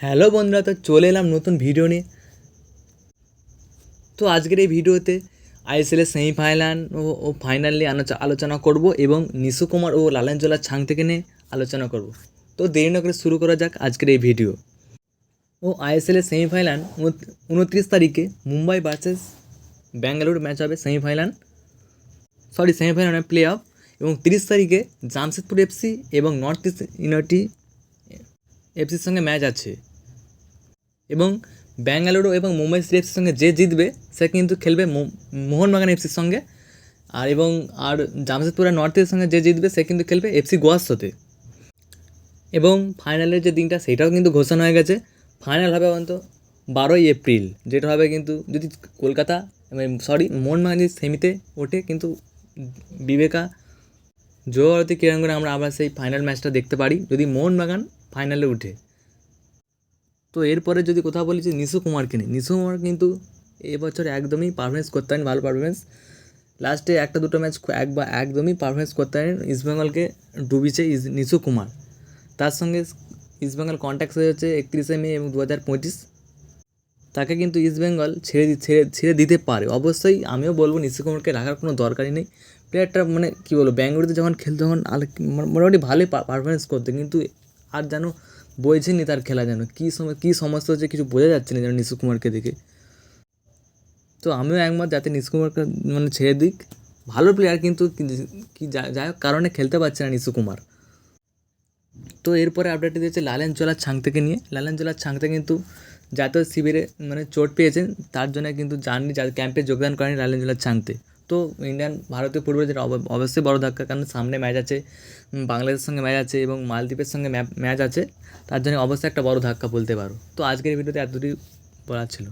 Hello বন্ধুরা, তো চলে এলাম নতুন ভিডিও নিয়ে। তো আজকের এই ভিডিওতে আইএসএলের সেমিফাইনাল ও ফাইনাল নিয়ে আলোচ- আলোচনা করব এবং নিশু কুমার ও লালেনজোলার ছাং থেকে নিয়ে আলোচনা করব। তো দেরি না করে শুরু করা যাক আজকের এই ভিডিও ও আইএসএলের সেমিফাইনাল উনত্রিশ তারিখে মুম্বাই ভার্সেস ব্যাঙ্গালুরু ম্যাচ হবে semifinal sorry semifinal play of এবং তিরিশ তারিখে জামশেদপুর এফসি এবং নর্থ ইস্ট ইউনাইটি এফসির সঙ্গে ম্যাচ আছে। এবং ব্যাঙ্গালুরু এবং মুম্বাই সিটি এফসির সঙ্গে যে জিতবে, সে কিন্তু খেলবে মোহনবাগান এফসির সঙ্গে। আর এবং, আর জামশেদপুর আর নর্থ ইস্টের সঙ্গে যে জিতবে, সে কিন্তু খেলবে এফসি গোয়ার সাথে এবং ফাইনালের যে দিনটা, সেটাও কিন্তু ঘোষণা হয়ে গেছে। ফাইনাল হবে অন্ত বারোই এপ্রিল, যেটা হবে কিন্তু, যদি কলকাতা সরি মোহনবাগান যদি সেমিতে ওঠে, কিন্তু বিবেকা জোয়ারতি ক্রীড়াঙ্গনে আমরা আবার সেই ফাইনাল ম্যাচটা দেখতে পারি। যদি মোহনবাগান ফাইনালে উঠে। তো এরপরে যদি কথা বলি যে নিশু কুমারকে নিয়ে, নিশু কুমার কিন্তু এবছর একদমই পারফরমেন্স করতে পারেন, ভালো পারফরমেন্স লাস্টে একটা দুটো ম্যাচ একবার একদমই পারফরমেন্স করতে পারেন ইস্টবেঙ্গলকে ডুবিছে নিশু কুমার। তার সঙ্গে ইস্টবেঙ্গল কন্ট্যাক্ট হয়ে হচ্ছে একত্রিশে মে এবং দু হাজার পঁচিশ। তাকে কিন্তু ইস্টবেঙ্গল ছেড়ে ছেড়ে ছেড়ে দিতে পারে। অবশ্যই আমিও বলব নিশু কুমারকে রাখার কোনো দরকারই নেই। প্লেয়ারটা মানে কী বলব ব্যাঙ্গালুরুতে যখন খেলতো তখন মোটামুটি ভালোই পারফরমেন্স করতে। কিন্তু আর যেন বইছেনি তার খেলা যেন। কী সময় কী সমস্যা হচ্ছে কিছু বোঝা যাচ্ছে না যেন নিশু কুমারকে দেখে। তো আমিও একমত যাতে নিশু কুমারকে মানে ছেড়ে দিক। ভালো প্লেয়ার কিন্তু কি- যাই হোক কারণে খেলতে পারছে না নিশু কুমার। তো এরপরে আপডেট দিয়েছে লালেন চলার ছাং থেকে নিয়ে। লালেন চলার ছাং থেকে কিন্তু জাতীয় শিবিরে মানে চোট পেয়েছেন। তার জন্য কিন্তু যাননি ক্যাম্পে যোগদান করেনি লালেন চলার ছাংতে। তো ইন্ডিয়ান, ভারতীয় ফুটবলের অব- অবশ্যই বড় ধাক্কা, কারণ সামনে ম্যাচ আছে বাংলাদেশের সঙ্গে ম্যাচ আছে এবং মালদ্বীপের সঙ্গে ম্যাচ আছে, তার জন্য অবশ্যই একটা বড় ধাক্কা বলতে পারো। তো আজকের ভিডিওতে এতটুকু বলার ছিল।